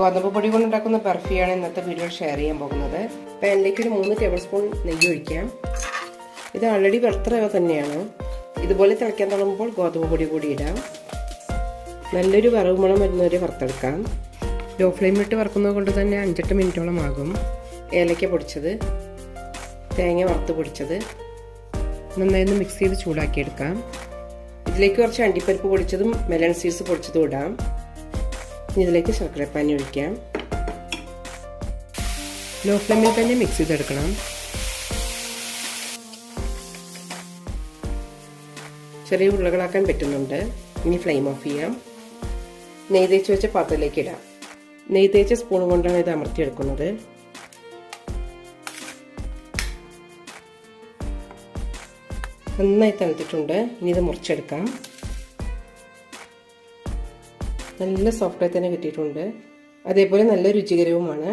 ഗോതമ്പ് പൊടി കൊണ്ടുണ്ടാക്കുന്ന ബർഫിയാണ് ഇന്നത്തെ വീഡിയോ ഷെയർ ചെയ്യാൻ പോകുന്നത്. പാനിലേക്ക് ഒരു മൂന്ന് ടേബിൾ സ്പൂൺ നെയ്യ് ഒഴിക്കാം. ഇത് ഓൾറെഡി വെറുത്ത റവ തന്നെയാണ്. ഇതുപോലെ തിളയ്ക്കാൻ തുടങ്ങുമ്പോൾ ഗോതമ്പ് പൊടി കൂടി ഇടാം. നല്ലൊരു വറവ് മണം വരുന്നവരെ വറുത്തെടുക്കാം. ലോ ഫ്ലെയിമിലിട്ട് വറുക്കുന്നത് കൊണ്ട് തന്നെ അഞ്ചെട്ട് മിനിറ്റോളം ആകും. ഏലക്ക പൊടിച്ചത് തേങ്ങ വറുത്ത് പൊടിച്ചത്. നന്നായി ഒന്ന് മിക്സ് ചെയ്ത് ചൂടാക്കിയെടുക്കാം. ഇതിലേക്ക് കുറച്ച് അണ്ടിപ്പരിപ്പ് പൊടിച്ചതും മെലൺ സീഡ്സ് പൊടിച്ചതും ഇടാം. ഇതിലേക്ക് ശർക്കരപ്പാനി ഒഴിക്കാം. ലോ ഫ്ലെയിമിൽ തന്നെ മിക്സ് ചെയ്തെടുക്കണം. ചെറിയ ഉരുളകളാക്കാൻ പറ്റുന്നുണ്ട്. ഇനി ഫ്ലെയിം ഓഫ് ചെയ്യാം. നെയ് തേച്ച് വെച്ച പാത്രത്തിലേക്ക് ഇടാം. നെയ് തേച്ച സ്പൂൺ കൊണ്ടാണ് ഇത് അമർത്തിയെടുക്കുന്നത്. നന്നായി തണുത്തിട്ടുണ്ട്. ഇനി ഇത് മുറിച്ചെടുക്കാം. നല്ല സോഫ്റ്റായി തന്നെ കിട്ടിയിട്ടുണ്ട്. അതേപോലെ നല്ല രുചികരവുമാണ്.